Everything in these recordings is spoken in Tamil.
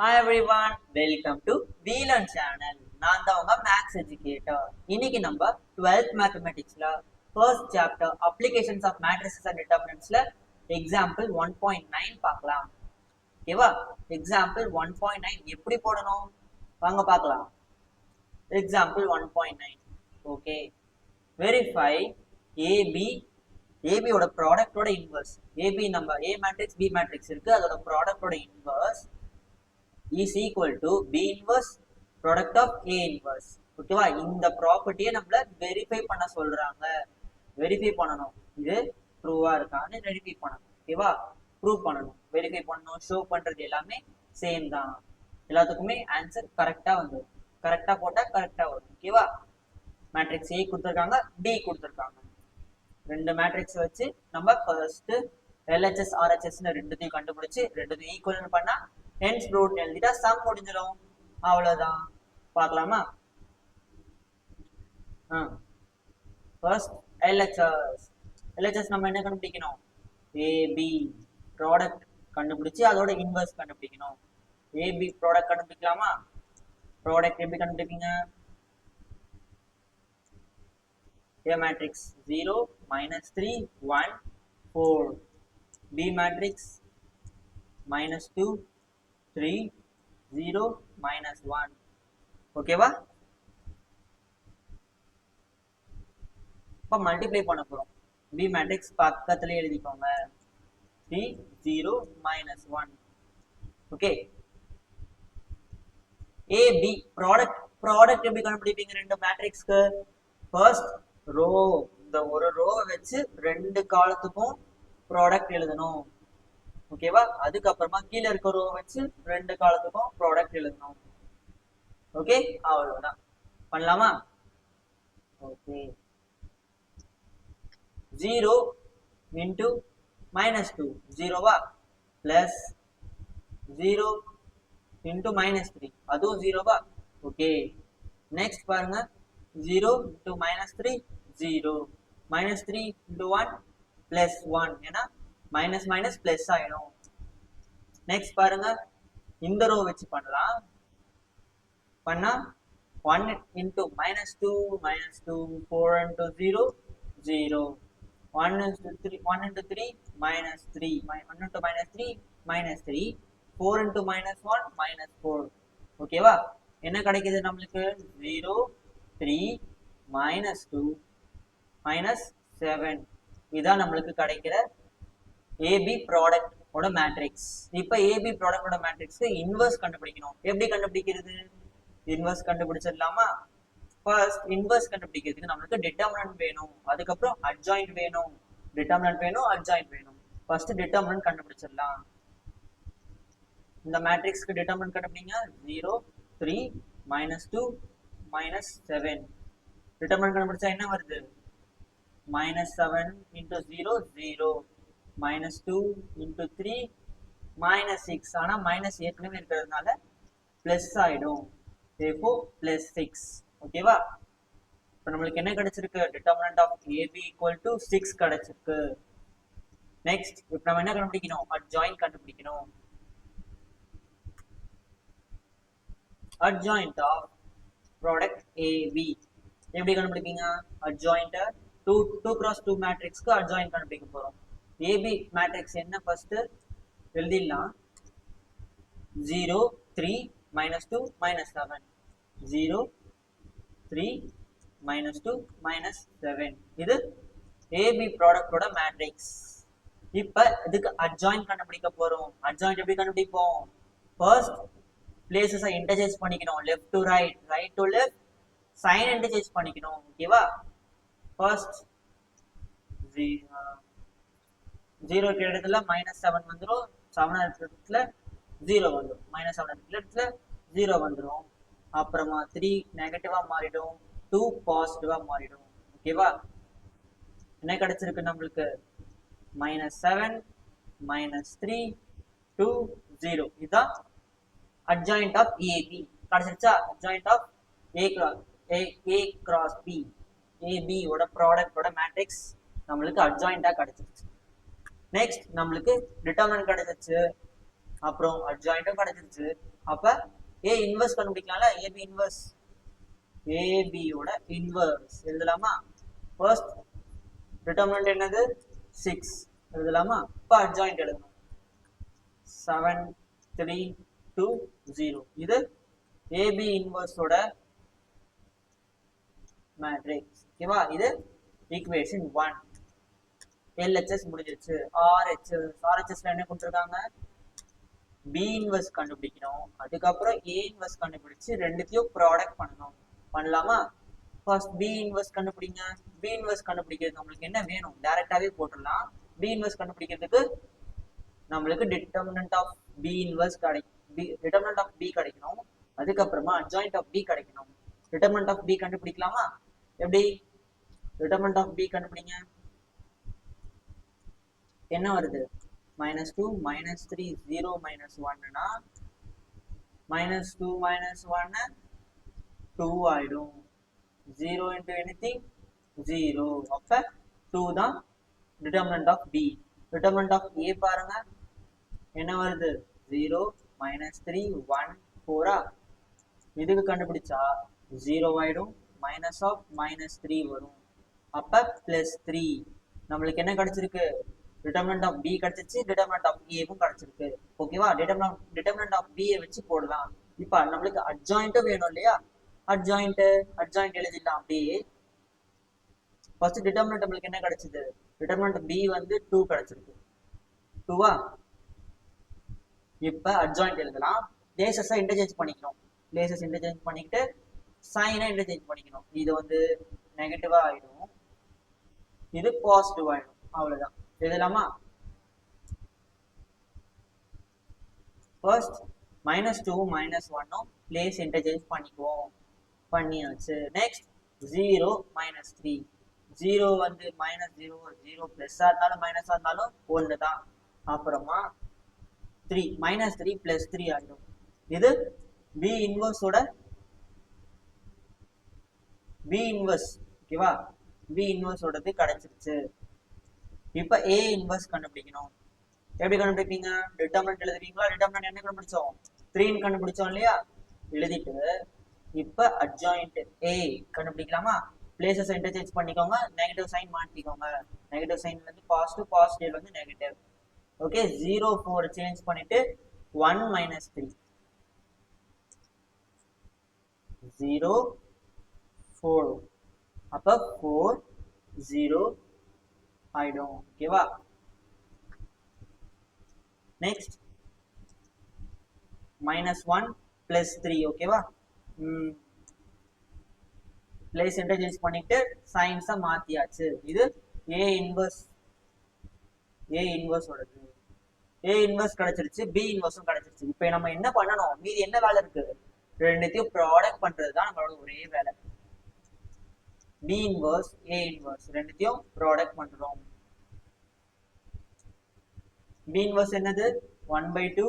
Hi everyone welcome to Veelan channel நான் தான் உங்க மேக்ஸ் எஜுகேட்டர் இன்னைக்கு நம்ம 12th மேத்தமெட்டிக்ஸ்ல first chapter applications of matrices and டிட்டர்மினன்ட்ஸ்ல example one point nine பார்க்கலாம். ஓகேவா எக்ஸாம்பிள் ஒன் பாயிண்ட் நைன் எப்படி போடணும்? வாங்க பார்க்கலாம். Example one point nine okay verify AB ஏபியோட ப்ராடக்டோட இன்வர்ஸ் ஏபி நம்ம ஏ மேட்ரிக்ஸ் பி மேட்ரிக்ஸ் இருக்கு. அதோட ப்ராடக்டோட inverse is equal to B inverse product of A inverse ஓகேவா இந்த ப்ராப்பர்ட்டியை நம்மள வெரிஃபை பண்ண சொல்றாங்க. வெரிஃபை பண்ணணும். இது ட்ரூவா இருக்கான்னு வெரிஃபை பண்ணணும். ஓகேவா ப்ரூவ் பண்ணணும். வெரிஃபை பண்ணணும். ஷோ பண்றது எல்லாமே சேம் தான். எல்லாத்துக்குமே ஆன்சர் கரெக்டா வந்துடும் கரெக்டா போட்டா கரெக்டா வரும். ஓகேவா மேட்ரிக்ஸ் ஏ கொடுத்துருக்காங்க. டி கொடுத்துருக்காங்க. ரெண்டு மேட்ரிக்ஸ் வச்சு நம்ம ஃபர்ஸ்ட் எல்ஹெச்எஸ் ஆர்ஹெச்எஸ்னு ரெண்டுத்தையும் கண்டுபிடிச்சு ரெண்டுத்தையும் ஈக்குவல் பண்ணா ஹென்ஸ் ப்ரூட் எழுதிட்டா சம் முடிஞ்சிடும் அவ்வளவுதான். பார்க்கலாமா? ஆ. ஃபர்ஸ்ட் எல்ஹெச்எஸ் எல்ஹெச்எஸ் நம்ம என்ன கண்டுபிடிக்கணும்? ஏபி ப்ராடக்ட் கண்டுபிடிச்சு அதோட இன்வர்ஸ் கண்டுபிடிக்கணும். ஏபி ப்ராடக்ட் கண்டுபிடிக்கலாமா? ப்ராடக்ட் எப்படி கண்டுபிடிப்பீங்க? A matrix 0, minus 3, 1, 4. B matrix minus 2, three zero minus one ஓகேவா இப்போ மல்டிப்ளை பண்ண போகிறோம் பி மேட்ரிக்ஸ் பக்கத்துலேயே எழுதிக்கோங்க. Three zero minus one okay A B product product எப்படி கண்டுபிடிப்பீங்க ரெண்டு மேட்ரிக்ஸ்க்கு ஃபர்ஸ்ட் ரோ இந்த ஒரு ரோவை வச்சு ரெண்டு காலத்துக்கும் ப்ராடக்ட் எழுதணும். ஓகேவா? அதுக்கப்புறமா கீழே இருக்க ரோ வச்சு ரெண்டு காலத்துக்கும் ப்ராடக்ட் எழுதணும். ஓகே? அவ்வளவுதான். பண்ணலாமா? Okay. Zero into minus two ஜீரோவா plus zero into minus three அதுவும் ஜீரோவா ஓகே. நெக்ஸ்ட் பாருங்க. 0 into minus 3 0 minus 3 into 1 plus 1 ஏன்னா மைனஸ் மைனஸ் ப்ளஸ் ஆகிடும் நெக்ஸ்ட் பாருங்க இந்த ரோ வச்சு பண்ணலாம் பண்ணா one into minus two minus two four into zero zero one into three one into three minus three my one into minus three minus three four into minus one minus four ஓகேவா என்ன கிடைக்குது நம்மளுக்கு zero three minus two minus seven இதுதான் நம்மளுக்கு கிடைக்கிற ஏபி ப்ராடக்ட் ஓட மேட்ரிக்ஸ் இப்போ ஏபி ப்ராடக்டோட மேட்ரிக்ஸ்க்கு இன்வர்ஸ் கண்டுபிடிக்கணும். எப்படி கண்டுபிடிக்கிறது? இன்வர்ஸ் கண்டுபிடிச்சிடலாமா? ஃபர்ஸ்ட் இன்வர்ஸ் கண்டுபிடிக்கிறதுக்கு நம்மளுக்கு டிட்டர்மினன்ட் வேணும். அதுக்கப்புறம் அட்ஜாயிண்ட் வேணும். டிட்டர்மினன்ட் வேணும் அட்ஜாயின்ட் வேணும். ஃபர்ஸ்ட் டிட்டர்மினன்ட் கண்டுபிடிச்சிடலாம். இந்த மேட்ரிக்ஸ்க்கு டிட்டர்மினன்ட் கண்டுபிடிங்க. Zero three minus two minus seven determinant கண்டுபிடிச்சா என்ன வருது? Minus seven into zero zero minus two into three minus six ஆனால் மைனஸ் ஏற்கனவே இருக்கிறதுனால ப்ளஸ் ஆகிடும் தேப்போ ப்ளஸ் சிக்ஸ் ஓகேவா இப்போ நம்மளுக்கு என்ன கிடைச்சிருக்கு? Determinant of AB equal to six கிடைச்சிருக்கு. நெக்ஸ்ட் இப்போ நம்ம என்ன கண்டுபிடிக்கணும்? அட் ஜாயின் கண்டுபிடிக்கணும். Adjoint of product AB. எப்படி கண்டுபிடிப்பீங்க? Adjoint two two cross two மேட்ரிக்ஸ்க்கு adjoint கண்டுபிடிக்க போறோம். ஏபி மேட்ரிக்ஸ் என்ன ஃபர்ஸ்ட் எழுதிடலாம். Zero three minus two minus seven zero three minus two minus seven இது ஏபி ப்ராடக்டோட மேட்ரிக்ஸ் இப்போ இதுக்கு அட்ஜாயின் கண்டுபிடிக்க போகிறோம் அட்ஜாயிண்ட் எப்படி கண்டுபிடிப்போம்? ஃபர்ஸ்ட் பிளேசஸை இன்டர்சேஞ்ச் பண்ணிக்கணும். Left to right right to left sign interchange பண்ணிக்கணும். ஓகேவா ஃபர்ஸ்ட் ஜீரோ இடத்துல மைனஸ் செவன் வந்துடும் செவன் இருக்கிற இடத்துல ஜீரோ வந்துடும் மைனஸ் செவன் இருக்கிற இடத்துல ஜீரோ வந்துடும் அப்புறமா த்ரீ நெகட்டிவாக மாறிடும். டூ பாசிட்டிவாக மாறிடும். ஓகேவா என்ன கிடைச்சிருக்கு நம்மளுக்கு? Minus seven minus three two zero இதுதான் adjoint of AB கிடைச்சிருச்சா? Adjoint of A cross A A cross B ஏபியோட ப்ராடக்டோட மேட்ரிக்ஸ் நம்மளுக்கு அட்ஜாயிண்டாக கிடச்சிருச்சு. நெக்ஸ்ட் நம்மளுக்கு டிட்டர்மினன்ட் கிடைச்சிருச்சு. அப்புறம் அட்ஜாயிண்ட்டும் கிடைச்சிருச்சு. அப்ப ஏ இன்வெர்ஸ் கண்டுபிடிக்கலாம்ல? ஏபி இன்வெர்ஸ் ஏபியோட இன்வெர்ஸ் எழுதலாமா? ஃபர்ஸ்ட் டிட்டர்மினன்ட் என்னது? சிக்ஸ் எழுதலாமா? இப்போ அட்ஜாயிண்ட் எழுதணும். செவன் த்ரீ டூ ஜீரோ இது ஏபி இன்வெர்ஸோட மேட்ரிக்ஸ் ஓகேவா இது ஈக்குவேஷன் ஒன் எல்ஹெச்எஸ் முடிஞ்சிருச்சு. ஆர்ஹெச்எஸ் ஆர்ஹெச்எஸ்ல என்ன கொடுத்துருக்காங்க? பி இன்வெஸ்ட் கண்டுபிடிக்கணும். அதுக்கப்புறம் ஏ இன்வெஸ்ட் கண்டுபிடிச்சு ரெண்டுத்தையும் ப்ராடக்ட் பண்ணணும். பண்ணலாமா? ஃபர்ஸ்ட் பி இன்வெஸ்ட் கண்டுபிடிங்க. பி இன்வெஸ்ட் கண்டுபிடிக்கிறது நம்மளுக்கு என்ன வேணும்? டைரக்டாவே போட்டுடலாம். பி இன்வெஸ்ட் கண்டுபிடிக்கிறதுக்கு நம்மளுக்கு டிட்டர்மினன்ட் ஆஃப் பி இன்வெஸ்ட் கிடை பி டிட்டர்மினன்ட் ஆஃப் பி கிடைக்கணும். அதுக்கப்புறமா அட்ஜாயிண்ட் ஆஃப் பி கிடைக்கணும். டிட்டர்மினன்ட் ஆஃப் பி கண்டுபிடிக்கலாமா? எப்படி? டிட்டர்மினன்ட் ஆஃப் பி கண்டுபிடிங்க. என்ன வருது? Minus two minus three zero minus ஒன்னுனா minus two minus ஒன்னு டூ ஆயிடும். Zero into anything zero அப்போ டூ தான் determinant of B determinant of A பாருங்க. என்ன வருது? ஜீரோ மைனஸ் த்ரீ ஒன் ஃபோரா இதுக்கு கண்டுபிடிச்சா ஜீரோ ஆயிடும். மைனஸ் ஆஃப் மைனஸ் த்ரீ வரும். அப்போ பிளஸ் த்ரீ நம்மளுக்கு என்ன கிடைச்சிருக்கு? டிட்டர்மினன்ட் ஆஃப் பி கிடைச்சிருச்சு டிட்டர்மினன்ட் ஆஃப் ஏவும் கிடைச்சிருக்கு. ஓகேவா டிட்டர்மினன்ட் டிட்டர்மினன்ட் ஆஃப் பியை வச்சு போடலாம். இப்போ நம்மளுக்கு அட்ஜாயிண்ட்டும் வேணும் இல்லையா? அட்ஜாயிண்ட் அட்ஜாயிண்ட் எழுதிடலாம் அப்படியே. ஃபர்ஸ்ட் டிட்டர்மினன்ட் நம்மளுக்கு என்ன கிடைச்சது? டிட்டர்மினன்ட் பி வந்து டூ கிடைச்சிருக்கு. டூவா இப்போ அட்ஜாயிண்ட் எழுதலாம். லேசஸை இன்டர்சேஞ்ச் பண்ணிக்கணும். லேசஸ் இன்டர்சேஞ்ச் பண்ணிக்கிட்டு சைனை இன்டர்சேஞ்ச் பண்ணிக்கணும். இது வந்து நெகட்டிவா ஆயிடும். இது பாசிட்டிவ் ஆயிடும். அவ்வளவுதான். எழுதலாமா ஃபர்ஸ்ட் மைனஸ் டூ மைனஸ் ஒன்னும் பிளேஸ் இன்டர்சேஞ்ச் பண்ணிக்குவோம். பண்ணியாச்சு. Next zero minus three zero வந்து மைனஸ் ஜீரோ ஜீரோ ப்ளஸ்ஸாக இருந்தாலும் மைனஸாக இருந்தாலும் ஒன்று தான். அப்புறமா three minus three plus three ஆகிடும் இது பி இன்வர்ஸோட பி இன்வர்ஸ் ஓகேவா பி இன்வர்ஸோடது கிடைச்சிருச்சு. இப்போ ஏ இன்வர்ஸ் கண்டுபிடிக்கணும். எப்படி கண்டுபிடிப்பீங்க? டிட்டர்மினன்ட் எழுதுவீங்களா? டிட்டர்மினன்ட் என்ன கண்டுபிடிச்சோம்? த்ரீன்னு கண்டுபிடிச்சோம் இல்லையா? எழுதிட்டு இப்போ அட்ஜாயிண்ட் ஏ கண்டுபிடிக்கலாமா? பிளேசஸ் இன்டர்சேஞ்ச் பண்ணிக்கோங்க. நெகட்டிவ் சைன் மாற்றிக்கோங்க நெகட்டிவ் சைன்ல இருந்து பாசிட்டிவ் பாசிட்டிவ் வந்து negative okay zero four change பண்ணிட்டு one minus three zero four அப்போ ஃபோர் ஜீரோ ஆயிடும் ஓகேவா next minus one plus three ஓகேவா பிளேஸ் இன்டர்சேஞ்ச் பண்ணிட்டு சயின்ஸை மாத்தியாச்சு. இது ஏ இன்வர்ஸ் ஏ இன்வர்ஸ் ஓடது. ஏ இன்வர்ஸ் கிடைச்சிருச்சு பி இன்வர்ஸும் கிடைச்சிருச்சு. இப்போ நம்ம என்ன பண்ணணும்? மீதி என்ன வேலை இருக்குது ரெண்டுத்தையும் ப்ராடக்ட் பண்றது தான் நம்மளோட ஒரே வேலை. பி இன்வர்ஸ் ஏ இன்வர்ஸ் ரெண்டுத்தையும் ப்ராடக்ட் பண்ணுறோம் பி இன்வர்ஸ் என்னது? One by two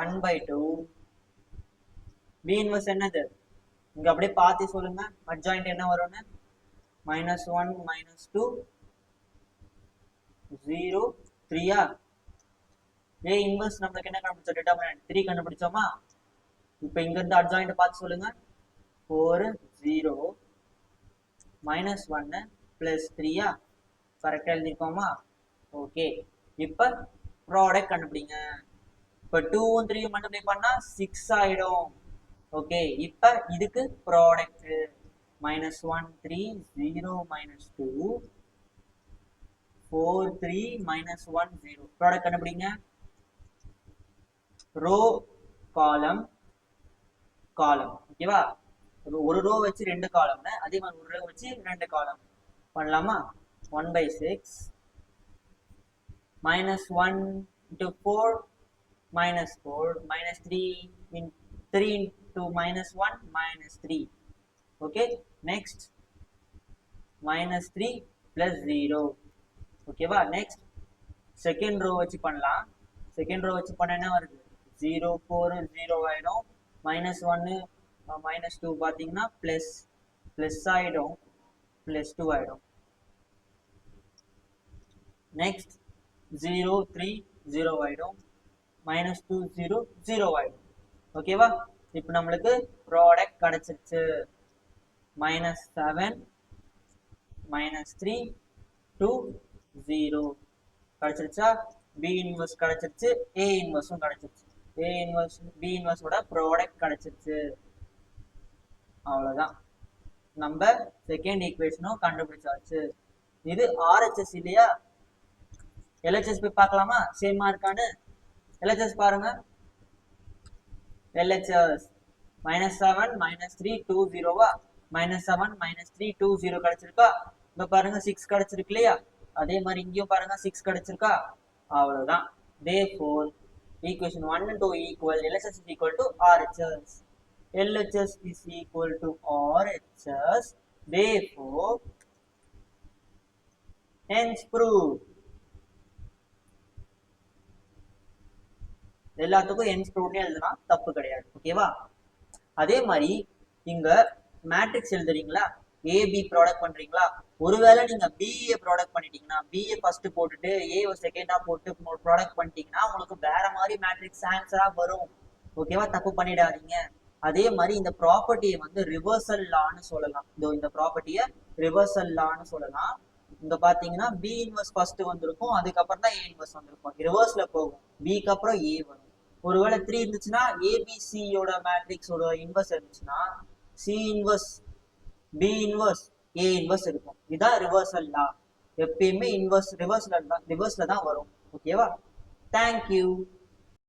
one by two B inverse என்னது? இங்க அப்படியே பார்த்து சொல்லுங்க. அட்ஜாயிண்ட் என்ன வரும்னு? Minus one minus two zero த்ரீயா A inverse நம்மளுக்கு என்ன கண்டுபிடிச்சோம்? டிட்டர்மினன்ட் த்ரீ கண்டுபிடிச்சோமா? இப்போ இங்க இருந்து அட்ஜாயிண்ட் பார்த்து சொல்லுங்க. ஃபோர் ஜீரோ மைனஸ் ஒன்னு பிளஸ் த்ரீயா கரெக்டாக எழுதிருக்கோமா? ஓகே இப்போ ப்ராடக்ட் கண்டுபிடிங்க. இப்போ டூவும் த்ரீயும் மல்டிப்ளை பண்ணா சிக்ஸ் ஆயிடும். ஓகே இப்போ இதுக்கு product minus one three zero minus two four three minus one zero product கண்டுபிடிங்க. ரோ காலம் காலம் ஓகேவா ஒரு ரோ வச்சு ரெண்டு காலம்னு அதே மாதிரி ஒரு ரோ வச்சு ரெண்டு காலம் பண்ணலாமா? One by six minus one into four minus four minus three in three into minus one minus three okay next minus three plus zero ஓகேவா நெக்ஸ்ட் செகண்ட் ரோ வச்சு பண்ணலாம். செகண்ட் ரோ வச்சு பண்ண என்ன வருது? ஜீரோ ஃபோர் ஜீரோ ஆயிடும். மைனஸ் ஒன்னு மைனஸ் டூ பார்த்தீங்கன்னா ப்ளஸ் ப்ளஸ் ஆகிடும் ப்ளஸ் டூ ஆயிடும். நெக்ஸ்ட் ஜீரோ த்ரீ ஜீரோ ஆயிடும். மைனஸ் டூ ஜீரோ ஜீரோ ஆயிடும். ஓகேவா இப்போ நம்மளுக்கு ப்ராடக்ட் கிடைச்சிருச்சு. Minus seven minus three two zero கிடைச்சிருச்சா? B inverse கிடைச்சிருச்சு. ஏ இன்வெர்ஸும் கிடைச்சிருச்சு. ஏ இன்வெர்ஸ் பி இன்வெர்ஸோட ப்ராடக்ட் கிடைச்சிருச்சு. அவ்வளோதான் நம்ம செகண்ட் ஈக்குவேஷனும் கண்டுபிடிச்சாச்சு. இது ஆர்ஹெச்எஸ் இல்லையா? எல்ஹெச்எஸ் போய் பார்க்கலாமா? சேமா இருக்கான்னு எல்ஹெச்எஸ் பாருங்க. LHS minus seven minus three two ஜீரோவா minus seven minus three two zero கிடைச்சிருக்கா? இப்போ பாருங்க சிக்ஸ் கிடைச்சிருக்கு இல்லையா? அதே மாதிரி இங்கேயும் பாருங்க சிக்ஸ் கிடைச்சிருக்கா? அவ்வளவுதான். Day four equation 1 and 2 equal LHS is equal to RHS. LHS is equal to RHS. Therefore, hence prove. எல்லாத்துக்கும் ஹென்ஸ் ப்ரூவ்னே எழுதுனா தப்பு கிடையாது ஓகேவா அதே மாதிரி இங்க மேட்ரிக்ஸ் எழுதுறீங்களா ஏபி ப்ராடக்ட் பண்றீங்களா? ஒருவேளை நீங்க பிஏ ப்ராடக்ட் பண்ணிட்டீங்கன்னா பிஏ ஃபர்ஸ்ட் போட்டுட்டு ஏ செகண்டா போட்டு ப்ராடக்ட் பண்ணிட்டீங்கன்னா உங்களுக்கு வேற மாதிரி மேட்ரிக்ஸ் ஆன்சரா வரும். ஓகேவா தப்பு பண்ணிடாதீங்க. அதே மாதிரி இந்த ப்ராப்பர்ட்டியை வந்து ரிவர்சல் லான்னு சொல்லலாம். இதோ இந்த ப்ராப்பர்ட்டியை ரிவர்சல் லான்னு சொல்லலாம். இங்க பாத்தீங்கன்னா பி இன்வெஸ்ட் ஃபர்ஸ்ட் வந்திருக்கும் அதுக்கப்புறம் தான் ஏ இன்வெஸ்ட் வந்திருக்கும். ரிவர்ஸ்ல போகும். பிக்கு அப்புறம் ஏ வரும். ஒருவேளை த்ரீ இருந்துச்சுன்னா ஏபிசியோட மேட்ரிக்ஸோட இன்வெஸ்ட் இருந்துச்சுன்னா சி இன்வெஸ்ட் பி இன்வர்ஸ் ஏ இன்வர்ஸ் இருக்கும். இதான் ரிவர்சல் லா எப்பயுமே இன்வர்ஸ் ரிவர்ஸ்ல தான் ரிவர்ஸ்ல தான் வரும். ஓகேவா தேங்க்யூ